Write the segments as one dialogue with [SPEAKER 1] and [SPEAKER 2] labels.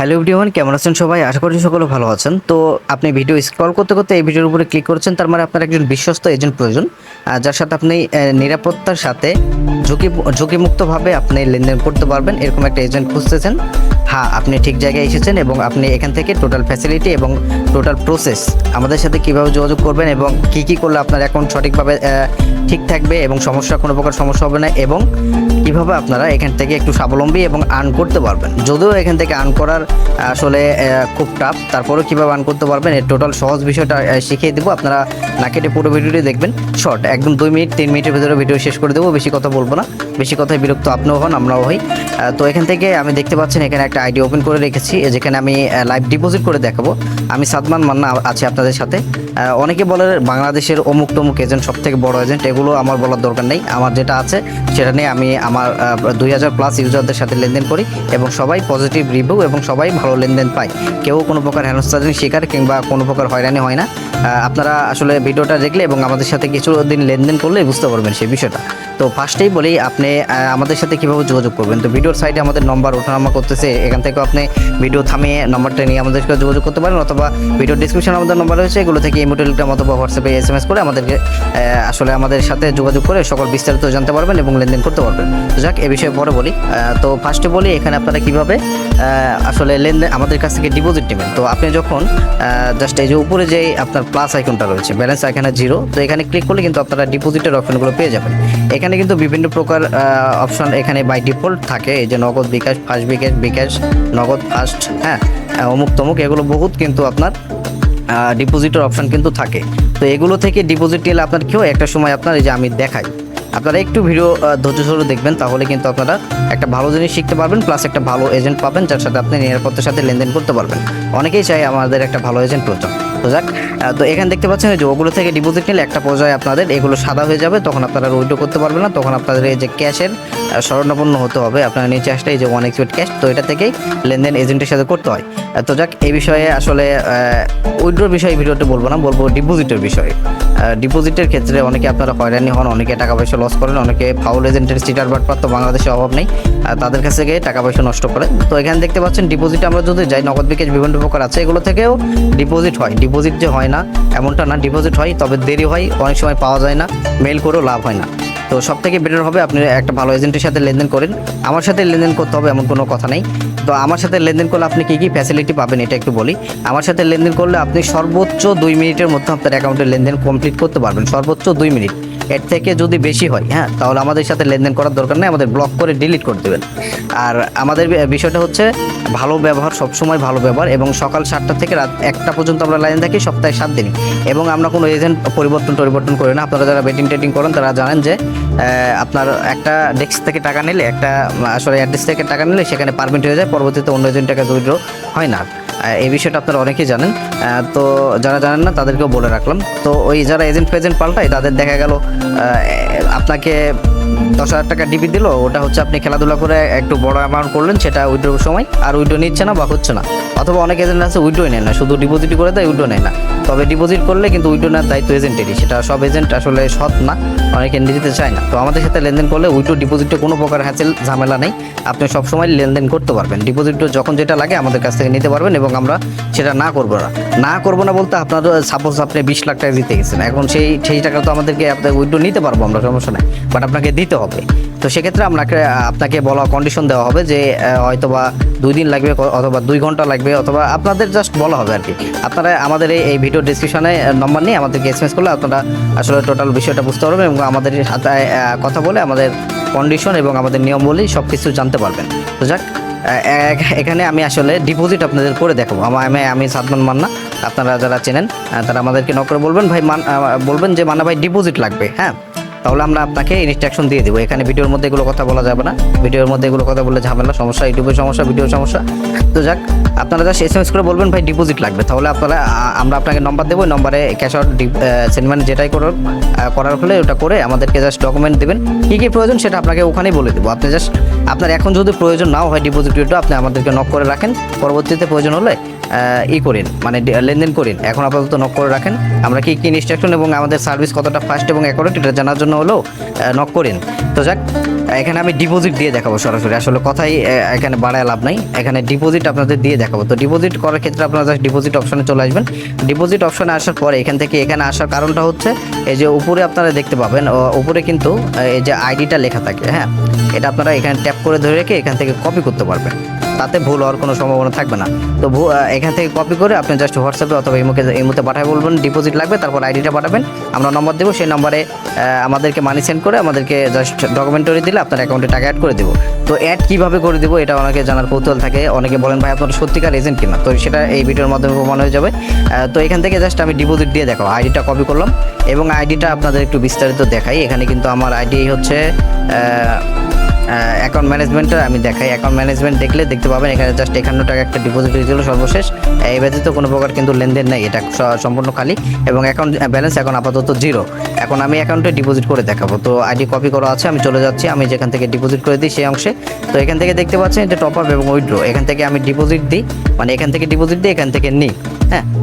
[SPEAKER 1] Hello everyone, কেমন আছেন সবাই? আশা করছি সকলে ভালো আছেন। তো আপনি ভিডিও স্ক্রল করতে করতে এই ভিডিওর উপরে ক্লিক করেছেন, তার মানে আপনার একজন বিশ্বস্ত এজেন্ট প্রয়োজন। যার সাথে আপনি নিরাপত্তার সাথে ঝুঁকি, ঝুঁকিমুক্তভাবে আপনি লেনদেন করতে পারবেন, এরকম একটা এজেন্ট খুঁজতেছেন। হ্যাঁ আপনি ঠিক জায়গায় এসেছেন এবং আপনি এখান থেকে টোটাল ফ্যাসিলিটি এবং টোটাল প্রসেস আমাদের সাথে কীভাবে যোগাযোগ করবেন এবং কি কি করলে আপনার অ্যাকাউন্ট সঠিকভাবে ঠিক থাকবে এবং সমস্যা, কোনো প্রকার সমস্যা হবে না এবং কীভাবে আপনারা এখান থেকে একটু স্বাবলম্বী এবং আর্ন করতে পারবেন? যদিও এখান থেকে আর্ন করার আসলে খুব টাফ তারপরেও কীভাবে আর্ন করতে পারবেন? এর টোটাল সহজ বিষয়টা শিখিয়ে দেবো। আপনারা না কেটে পুরো ভিডিওটি দেখবেন। শর্ট একদম দুই মিনিট, তিন মিনিটের ভিতরে ভিডিও শেষ করে দেবো। বেশি কথা বলব না। বেশি কথায় বিরক্ত আপনিও হন, আমরাও হই। তো এখান থেকে আমি দেখতে পাচ্ছেন, এখানে একটা আইডি ওপেন করে রেখেছি। যেখানে আমি লাইভ ডিপোজিট করে দেখাবো। আমি সাদমান মান্না আছি আপনাদের সাথে। অনেকে বলে বাংলাদেশের অমুক টমুক এজেন্ট সব থেকে বড় এজেন্ট এগুলো আমার বলার দরকার নেই। আমার যেটা আছে, সেটা নিয়ে আমি, আমার দুই হাজার প্লাস ইউজারদের সাথে লেনদেন করি এবং সবাই পজিটিভ রিভিউ এবং সবাই ভালো লেনদেন পায়। কেউ কোনো প্রকার হেনস্থার শিকার কিংবা কোনো প্রকার হয়রানি হয় না। আপনারা আসলে ভিডিওটা দেখলে এবং আমাদের সাথে কিছু দিন লেনদেন করলে বুঝতে পারবেন সেই বিষয়টা। তো ফার্স্টেই বলি আপনি আমাদের সাথে কীভাবে যোগাযোগ করবেন? তো ভিডিওর সাইডে আমাদের নম্বর ওঠানামা করতেছে, এখান থেকে আপনি ভিডিও থামিয়ে নম্বরটা নিয়ে আমাদের সাথে যোগাযোগ করতে পারেন, অথবা ভিডিও ডিসক্রিপশনে আমাদের নম্বর রয়েছে, এগুলো থেকে ইমো টেলিগ্রাম অথবা হোয়াটসঅ্যাপে এস এম এস করে আমাদেরকে আসলে আমাদের সাথে যোগাযোগ করে সকল বিস্তারিত জানতে পারবেন এবং লেনদেন করতে পারবেন। তো যাক, এ বিষয়ে পরে বলি। তো ফার্স্টে বলি, এখানে আপনারা কীভাবে আসলে লেনদেন আমাদের কাছ থেকে ডিপোজিট নেবেন? তো আপনি যখন জাস্ট এই যে উপরে যে আপনার প্লাস আইকনটা রয়েছে ব্যালেন্স এখানে জিরো তো এখানে ক্লিক করলে কিন্তু আপনারা ডিপোজিটের অপশনগুলো পেয়ে যাবেন। এখানে কিন্তু বিভিন্ন প্রকার অপশন এখানে বাই ডিফল্ট থাকে। এই যে নগদ বিকাশ ফার্স্ট বিকাশ বিকাশ, নগদ ফার্স্ট হ্যাঁ অমুক তমুক, এগুলো বহুত কিন্তু আপনার ডিপোজিটের অপশন কিন্তু থাকে। তো এগুলো থেকে ডিপোজিট নিলে আপনার কেউ একটা সময় আপনার এই যে আমি দেখাই। আপনারা একটু ভিডিও ধৈর্য ধরে দেখবেন, তাহলে কিন্তু আপনারা একটা ভালো জিনিস শিখতে পারবেন প্লাস একটা ভালো এজেন্ট পাবেন, যার সাথে আপনি নিরাপত্তার সাথে লেনদেন করতে পারবেন। অনেকেই চাই আমাদের একটা ভালো এজেন্ট প্রয়োজন। তো যাক তো এখানে দেখতে পাচ্ছেন যে ওগুলো থেকে ডিপোজিট নিলে একটা পর্যায়ে আপনাদের এগুলো সাদা হয়ে যাবে, তখন আপনারা উইড্রো করতে পারবেন না, তখন আপনাদের এই যে ক্যাশের স্মরণাপন্ন হতে হবে, আপনারা নিচে আসলে এই যে ওয়ান এক্সপেড ক্যাশ তো এটা থেকেই লেনদেন এজেন্টের সাথে করতে হয়। তো যাক, এই বিষয়ে আসলে উইড্রোর বিষয়ে ভিডিওতে বলব না, বলব ডিপোজিটের বিষয়ে। ডিপোজিটের ক্ষেত্রে অনেকে আপনারা হয়রানি হন, অনেকে টাকা পয়সা লস করেন, অনেকে ফাউল এজেন্টের সিটার বাটপার তো বাংলাদেশে অভাব নেই তাদের কাছে থেকে টাকা পয়সা নষ্ট করে। তো এখানে দেখতে পাচ্ছেন, ডিপোজিট আমরা যদি যাই, নগদ বিকাশ, বিভিন্ন প্রকার আছে, এগুলো থেকেও ডিপোজিট হয়। ডিপোজিট যে হয় না, এমনটা না, ডিপোজিট হয়, তবে দেরি হয়, অনেক সময় পাওয়া যায় না মেল করেও লাভ হয় না। তো সব থেকে বেটার হবে আপনি একটা ভালো এজেন্টের সাথে লেনদেন করেন। আমার সাথে লেনদেন করতে হবে এমন কোনো কথা নেই। তো আমার সাথে লেনদেন করলে আপনি কী কী ফ্যাসিলিটি পাবেন এটা একটু বলি। আমার সাথে লেনদেন করলে আপনি সর্বোচ্চ দুই মিনিটের মধ্যে আপনার অ্যাকাউন্টের লেনদেন কমপ্লিট করতে পারবেন। সর্বোচ্চ দুই মিনিট। এর থেকে যদি বেশি হয় হ্যাঁ তাহলে আমাদের সাথে লেনদেন করার দরকার নেই, আমাদের ব্লক করে ডিলিট করে দেবেন। আর আমাদের বিষয়টা হচ্ছে ভালো ব্যবহার, সবসময় ভালো ব্যবহার এবং সকাল সাতটা থেকে রাত একটা পর্যন্ত আমরা লাইন থাকি, সপ্তাহে সাত দিন এবং আমরা কোনো এজেন্ট পরিবর্তন পরিবর্তন করি না। আপনারা যারা বেটিং টেটিং করেন, তারা জানেন যে আপনার একটা ডেস্ক থেকে টাকা নিলে, একটা, আসলে অ্যাড্রেস থেকে টাকা নিলে সেখানে পারমিট হয়ে যায়, পরবর্তীতে অন্য এজেন্ট টাকা উইড্রো হয় না। এই বিষয়টা আপনারা অনেকেই জানেন। তো যারা জানেন না, তাদেরকেও বলে রাখলাম। তো ওই যারা এজেন্ট ফেজেন্ট পাল্টায়, তাদের দেখা গেল আপনাকে দশ হাজার টাকা ডিপি দিল, ওটা হচ্ছে আপনি খেলাধুলা করে একটু বড় অ্যামাউন্ট করলেন, সেটা উইড্রোর সময়, আর উইড্রো নিচ্ছে না বা হচ্ছে না। অথবা অনেক এজেন্ট আছে উইড্রোই নেয় না, শুধু ডিপোজিট করে দেয় উইড্রো নেয় না। তবে ডিপোজিট করলে কিন্তু উইড্রো নেওয়ার দায়িত্ব এজেন্টেরই সেটা সব এজেন্ট আসলে সৎ না, অনেকে নিতে চায় না। তো আমাদের সাথে লেনদেন করলে উইড্রো ডিপোজিটে কোনো প্রকার হ্যাচেল ঝামেলা নেই। আপনি সবসময় লেনদেন করতে পারবেন ডিপোজিট যখন যেটা লাগে আমাদের কাছ থেকে নিতে পারবেন এবং আমরা সেটা না করব না। না করব না বলতে আপনার সাপোজ আপনি বিশ লাখ টাকা দিতে গেছেন, এখন সেই সেই টাকা তো আমাদেরকে আপনার উইড্রো নিতে পারব আমরা, সমস্যা নেই। বাট আপনাকে দিতে হবে। তো সেক্ষেত্রে আপনাকে আপনাকে বলা কন্ডিশন দেওয়া হবে যে আহ, হয়তো বা দুই দিন লাগবে অথবা দুই ঘণ্টা লাগবে অথবা আপনাদের জাস্ট বলা হবে আর কি আপনারা আমাদের এই- ভিডিও ডিসক্রিপশনে নম্বর নিয়ে আমাদেরকে এসএমএস করলে আপনারা আসলে টোটাল বিষয়টা বুঝতে পারবেন এবং আমাদের সাথে কথা বলে আমাদের কন্ডিশন এবং আমাদের নিয়ম বলেই সব কিছু জানতে পারবেন। তো যাক এখানে আমি আসলে ডিপোজিট আপনাদের করে দেখাবো। আমার আমি আমি সাদমান মান্না আপনারা যারা চেনেন তারা আমাদেরকে নক করে বলবেন ভাই মান বলবেন যে মান্না ভাই ডিপোজিট লাগবে। হ্যাঁ? তাহলে আমরা আপনাকে ইনস্ট্রাকশন দিয়ে দেবো। এখানে ভিডিওর মধ্যে এগুলো কথা বলা যাবে না। ভিডিওর মধ্যে এগুলো কথা বললে ঝামেলা, সমস্যা ইউটিউবের সমস্যা ভিডিওর সমস্যা। তো যাক, আপনারা জাস্ট এস এম এস করে বলবেন, ভাই ডিপোজিট লাগবে। তাহলে আপনারা আমরা আপনাকে নম্বর দেবো নম্বরে ক্যাশ আউট সেন্টমেন্ট যেটাই করার করার হলে ওটা করে আমাদেরকে জাস্ট ডকুমেন্ট দেবেন। কী কী প্রয়োজন সেটা আপনাকে ওখানেই বলে দেবো। আপনি জাস্ট আপনার এখন যদি প্রয়োজন নাও হয় ডিপোজিট আপনি আমাদেরকে নক করে রাখেন। পরবর্তীতে প্রয়োজন হলে ই করেন মানে লেনদেন করেন। এখন আপাতত নক করে রাখেন। আমরা কি কি ইনস্ট্রাকশন এবং আমাদের সার্ভিস কতটা ফাস্ট এবং অ্যাকুরেট এটা জানার জন্য হলেও নক করেন। তো যাক, এখানে আমি ডিপোজিট দিয়ে দেখাবো সরাসরি। আসলে কথাই এখানে বাড়ায় লাভ নাই। এখানে ডিপোজিট আপনাদের দিয়ে দেখাবো। তো ডিপোজিট করার ক্ষেত্রে আপনারা জাস্ট ডিপোজিট অপশনে চলে আসবেন। ডিপোজিট অপশনে আসার পরে এখান থেকে এখানে আসার কারণটা হচ্ছে, এই যে উপরে আপনারা দেখতে পাবেন উপরে কিন্তু এই যে আইডিটা লেখা থাকে হ্যাঁ? এটা আপনারা এখানে ট্যাপ করে ধরে রেখে এখান থেকে কপি করতে পারবেন। তাতে ভুল হওয়ার কোনো সম্ভাবনা থাকবে না। তো এখান থেকে কপি করে আপনি জাস্ট হোয়াটসঅ্যাপে অথবা ইমোকে ইমোতে পাঠায় বলবেন ডিপোজিট লাগবে, তারপর আইডিটা পাঠাবেন। আমরা নম্বর দেবো, সেই নম্বরে আমাদেরকে মানি সেন্ড করে আমাদেরকে জাস্ট ডকুমেন্টারি দিলে আপনার অ্যাকাউন্টে টাকা অ্যাড করে দেবো। তো অ্যাড কীভাবে করে দেবো এটা অনেকে জানার কৌতূহল থাকে। অনেকে বলেন, ভাই, আপনার সত্যিকার এজেন্ট কিনা? তো সেটা এই ভিডিওর মাধ্যমে প্রমাণ হয়ে যাবে। তো এখান থেকে জাস্ট আমি ডিপোজিট দিয়ে দেখাবো। আইডিটা কপি করলাম এবং আইডিটা আপনাদের একটু বিস্তারিত দেখাই। এখানে কিন্তু আমার আইডি হচ্ছে অ্যাকাউন্ট ম্যানেজমেন্টের আমি দেখাই অ্যাকাউন্ট ম্যানেজমেন্ট দেখলে দেখতে পাবেন, এখানে জাস্ট একান্ন টাকা একটা ডিপোজিট হয়েছিল সর্বশেষ। এই ব্যতীত কোনো প্রকার কিন্তু লেনদেন নেই, এটা সম্পূর্ণ খালি। এবং অ্যাকাউন্ট ব্যালেন্স এখন আপাতত জিরো এখন আমি অ্যাকাউন্টে ডিপোজিট করে দেখাবো। তো আইডি কপি করা আছে, আমি চলে যাচ্ছি, আমি যেখান থেকে ডিপোজিট করে দিই সেই অংশে। তো এখান থেকে দেখতে পাচ্ছেন এটা টপ আপ এবং উইড্রো এখান থেকে আমি ডিপোজিট দিই মানে এখান থেকে ডিপোজিট দিই, এখান থেকে নিই।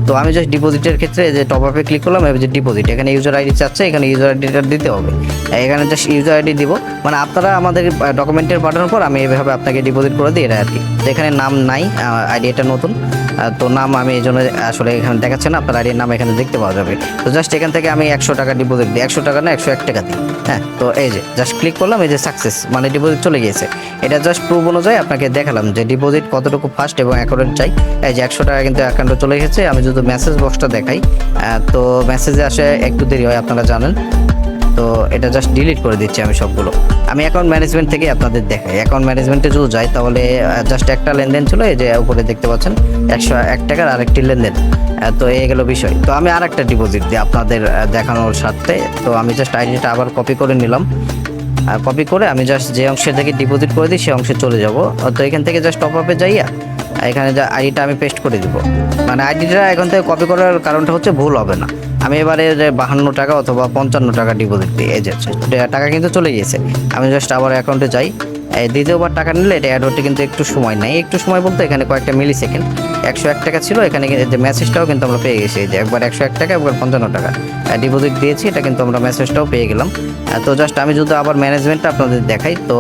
[SPEAKER 1] তো আমি জাস্ট ডিপোজিটের ক্ষেত্রে যে টপ আপে ক্লিক করলাম, এবার যে ডিপোজিট এখানে ইউজার আইডি চাচ্ছে, এখানে ইউজার আইডিটা দিতে হবে। এখানে জাস্ট ইউজার আইডি দিব। মানে আপনারা আমাদের ডকুমেন্টের পাঠানোর পর আমি এইভাবে আপনাকে ডিপোজিট করে দিই এটা আর কি। তো এখানে নাম নাই আইডি এটা নতুন। তো নাম আমি এই জন্য আসলে এখানে দেখাচ্ছে না, আপনার আইডির নাম এখানে দেখতে পাওয়া যাবে। তো জাস্ট এখান থেকে আমি একশো টাকা ডিপোজিট দিই, একশো টাকা না, একশো এক টাকা দিই হ্যাঁ? তো এই যে জাস্ট ক্লিক করলাম, এই যে সাকসেস মানে ডিপোজিট চলে গিয়েছে। এটা জাস্ট প্রুফ অনুযায়ী আপনাকে দেখালাম যে ডিপোজিট কতটুকু ফাস্ট এবং অ্যাকাউন্ট চাই। এই যে একশো টাকা কিন্তু অ্যাকাউন্টে চলে গেছে আমি যদি মেসেজ বক্সটা দেখাই তো মেসেজে আসে একটু দেরি হয়, আপনারা জানেন। তো এটা জাস্ট ডিলিট করে দিচ্ছি আমি সবগুলো। আমি অ্যাকাউন্ট ম্যানেজমেন্ট থেকে আপনাদের দেখাই। অ্যাকাউন্ট ম্যানেজমেন্টে যদি যাই তাহলে জাস্ট একটা লেনদেন ছিল, এই যে উপরে দেখতে পাচ্ছেন, একশো এক টাকার আরেকটি লেনদেন। তো এই গেল বিষয়। তো আমি আর একটা ডিপোজিট দিই আপনাদের দেখানোর স্বার্থে। তো আমি জাস্ট আইডিটা আবার কপি করে নিলাম। কপি করে আমি জাস্ট যে অংশে থেকে ডিপোজিট করে দিই সেই অংশে চলে যাব। তো এখান থেকে জাস্ট টপ আপে যাইয়া, এখানে যা আইডিটা আমি পেস্ট করে দিব। মানে আইডিটা এখান থেকে কপি করার কারণটা হচ্ছে ভুল হবে না। আমি এবারে বাহান্ন টাকা অথবা পঞ্চান্ন টাকা ডিপোজিট দিই এই যে টাকা কিন্তু চলে গিয়েছে আমি জাস্ট আবার অ্যাকাউন্টে যাই। দ্বিতীয়বার টাকা নিলে এটা অ্যাড হতে কিন্তু একটু সময় নেই। একটু সময় বলতে এখানে কয়েকটা মিলি সেকেন্ড একশো এক টাকা ছিল, এখানে যে মেসেজটাও কিন্তু আমরা পেয়ে গেছি। যে একবার একশো এক টাকা, একবার পঞ্চান্ন টাকা। ডিপোজিট দিয়েছি, এটা কিন্তু আমরা মেসেজটাও পেয়ে গেলাম। তো জাস্ট আমি যদি আবার ম্যানেজমেন্টটা আপনাদের দেখাই, তো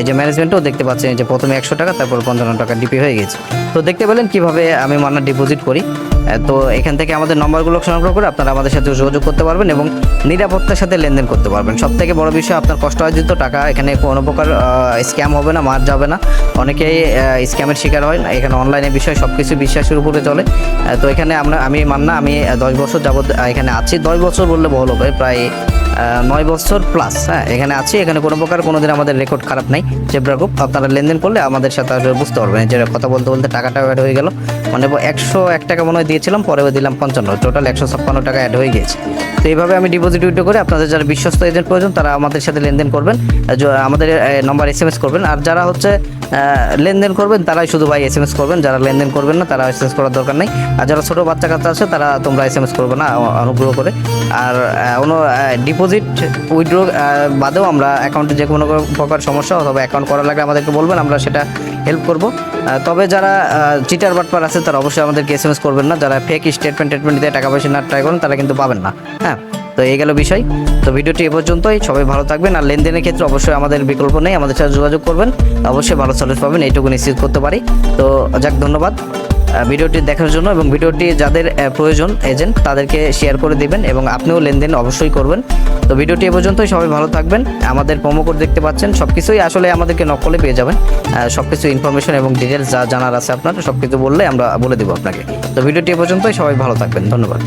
[SPEAKER 1] এই যে ম্যানেজমেন্টও দেখতে পাচ্ছেন যে প্রথমে একশো টাকা, তারপর পঞ্চান্ন টাকা ডিপি হয়ে গেছে। তো দেখতে পেলেন কীভাবে আমি মান্না ডিপোজিট করি। তো এখান থেকে আমাদের নম্বরগুলো সংগ্রহ করে আপনারা আমাদের সাথে যোগাযোগ করতে পারবেন এবং নিরাপত্তার সাথে লেনদেন করতে পারবেন। সব থেকে বড় বিষয় আপনার কষ্ট অর্জিত টাকা এখানে কোনো প্রকার স্ক্যাম হবে না, মার যাবে না। অনেকেই স্ক্যামের শিকার হয় না। এখানে অনলাইনে বিষয় সব কিছু বিশ্বাসের উপরে চলে। তো এখানে আমরা, আমি মান্না, আমি দশ বছর যাবত এখানে আছি। দশ বছর বললে বহল হবে, প্রায় নয় বছর প্লাস হ্যাঁ এখানে আছি। এখানে কোনো প্রকার কোনো দিন আমাদের রেকর্ড খারাপ নাই। জেব্রা গ্রুপ আপনারা লেনদেন করলে আমাদের সাথে আসলে বুঝতে পারবেন। যে কথা বলতে বলতে টাকাটা অ্যাড হয়ে গেল। মানে একশো এক টাকা মনে হয় দিয়েছিলাম পরে দিলাম পঞ্চান্ন। টোটাল একশো ছাপ্পান্ন টাকা অ্যাড হয়ে গিয়েছে। তো এইভাবে আমি ডিপোজিট উইথড্র করে আপনাদের যারা বিশ্বস্ত এজেন্ট প্রয়োজন, তারা আমাদের সাথে লেনদেন করবেন। আমাদের নম্বর এস এম এস করবেন। আর যারা হচ্ছে লেনদেন করবেন, তারাই শুধু ভাই এস এম এস করবেন। যারা লেনদেন করবেন না, তারা এস এম এস করার দরকার নেই। আর যারা ছোটো বাচ্চা কাচ্চা আছে, তারা তোমরা এস এম এস করবে না অনুগ্রহ করে। আর কোনো ডিপোজিট উইথড্র বাদেও আমরা অ্যাকাউন্টে যে কোনো প্রকার সমস্যা অথবা অ্যাকাউন্ট করা লাগলে আমাদেরকে বলবেন, আমরা সেটা হেল্প করব। তবে যারা চিটার বাটপার আছে, তারা অবশ্যই আমাদেরকে এস এম এস করবেন না। যারা ফেক স্টেটমেন্ট টেটমেন্ট দিয়ে টাকা পয়সা না ট্রাই করেন, তারা কিন্তু পাবেন না। হ্যাঁ? তো এই গেল বিষয়। তো ভিডিওটি এ পর্যন্তই। সবাই ভালো থাকবেন আর লেনদেনের ক্ষেত্রে অবশ্যই আমাদের বিকল্প নেই। আমাদের সাথে যোগাযোগ করবেন। অবশ্যই ভালো সার্ভিস পাবেন। এইটুকু নিশ্চিত করতে পারি। তো যাক, ধন্যবাদ। ভিডিওটি দেখার জন্য এবং ভিডিওটি যাদের প্রয়োজন এজেন্ট তাদেরকে শেয়ার করে দিবেন এবং আপনিও লেনদেন অবশ্যই করবেন। তো ভিডিওটি এ পর্যন্তই। সবাই ভালো থাকবেন। আমাদের প্রোমো কোড দেখতে পাচ্ছেন। সব কিছুই আসলে আমাদেরকে নকলে পেয়ে যাবেন। সব কিছু ইনফরমেশন এবং ডিটেলস যা জানার আছে আপনার সব কিছু বললে আমরা বলে দেবো আপনাকে। তো ভিডিওটি এ পর্যন্তই। সবাই ভালো থাকবেন। ধন্যবাদ।